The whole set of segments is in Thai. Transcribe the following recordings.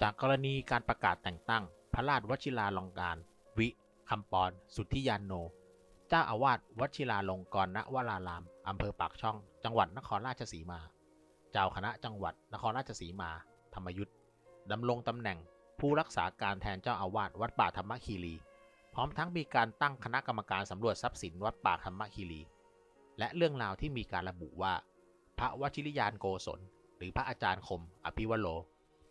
จากรณีการประกาศแต่งตั้ง พระราชวชิราลงการ วิคำปอนสุทธิยานโน เจ้าอาวาสวชิราลงกรณวรารามอำเภอปากช่อง จังหวัดนครราชสีมา เจ้าคณะจังหวัดนครราชสีมา ธรรมยุทธ์ดำรงตำแหน่งผู้รักษาการแทนเจ้าอาวาสวัดป่าธรรมคีรี พร้อมทั้งมีการตั้งคณะกรรมการสำรวจทรัพย์สินวัดป่าธรรมคีรี และเรื่องราวที่มีการระบุว่า พระวชิรยานโกศล หรือพระอาจารย์คม อภิวโล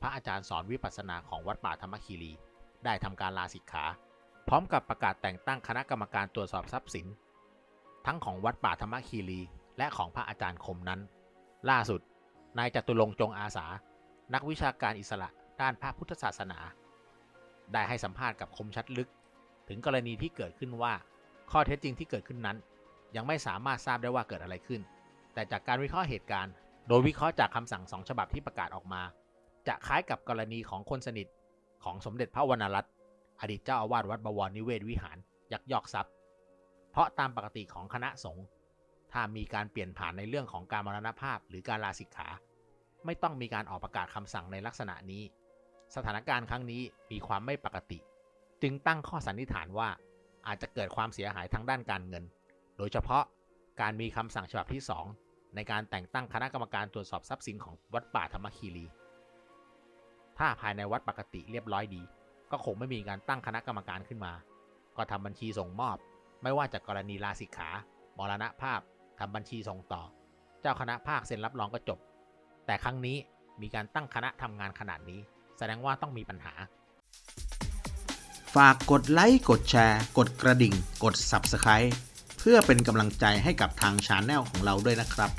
พระอาจารย์สอนวิปัสสนาของวัดป่าธรรมคีรี ได้ทำการลาสิกขา พร้อมกับประกาศแต่งตั้งคณะกรรมการตรวจสอบทรัพย์สิน ทั้งของวัดป่าธรรมคีรี และของพระอาจารย์คมนั้น ล่าสุด นายจตุรงจงอาสา นักวิชาการอิสระด้านพระพุทธศาสนา ได้ให้สัมภาษณ์กับคมชัดลึก ถึงกรณีที่เกิดขึ้นว่า ข้อเท็จจริงที่เกิดขึ้นนั้น ยังไม่สามารถทราบได้ว่าเกิดอะไรขึ้น แต่จากการวิเคราะห์เหตุการณ์ โดยวิเคราะห์จากคำสั่งสองฉบับที่ประกาศออกมา จะคล้ายกับกรณีของคนสนิทของสมเด็จพระวรรณรัตน์อดีตเจ้าอาวาสวัดบวรนิเวศวิหาร ยักยอกทรัพย์ เพราะตามปกติของคณะสงฆ์ถ้ามีการเปลี่ยนผ่านในเรื่องของการมรณภาพหรือการลาสิกขา ไม่ต้องมีการออกประกาศคำสั่งในลักษณะนี้ สถานการณ์ครั้งนี้มีความไม่ปกติ จึงตั้งข้อสันนิษฐานว่าอาจจะเกิดความเสียหายทางด้านการเงิน โดยเฉพาะการมีคำสั่งฉบับที่ 2 ในการแต่งตั้งคณะกรรมการตรวจสอบทรัพย์สินของวัดป่าธรรมคีรี ถ้าภายในวัดปกติเรียบร้อยดี ก็คงไม่มีการตั้งคณะกรรมการขึ้นมา ก็ทำบัญชีส่งมอบ ไม่ว่าจากกรณีลาสิกขา มรณภาพทำบัญชีส่งต่อ เจ้าคณะภาคเซ็นรับรองก็จบ แต่ครั้งนี้มีการตั้งคณะทำงานขนาดนี้ แสดงว่าต้องมีปัญหา ฝากกดไลค์กดแชร์ กดกระดิ่ง กด Subscribe เพื่อเป็นกำลังใจให้กับทางชาแนลของเราด้วยนะครับ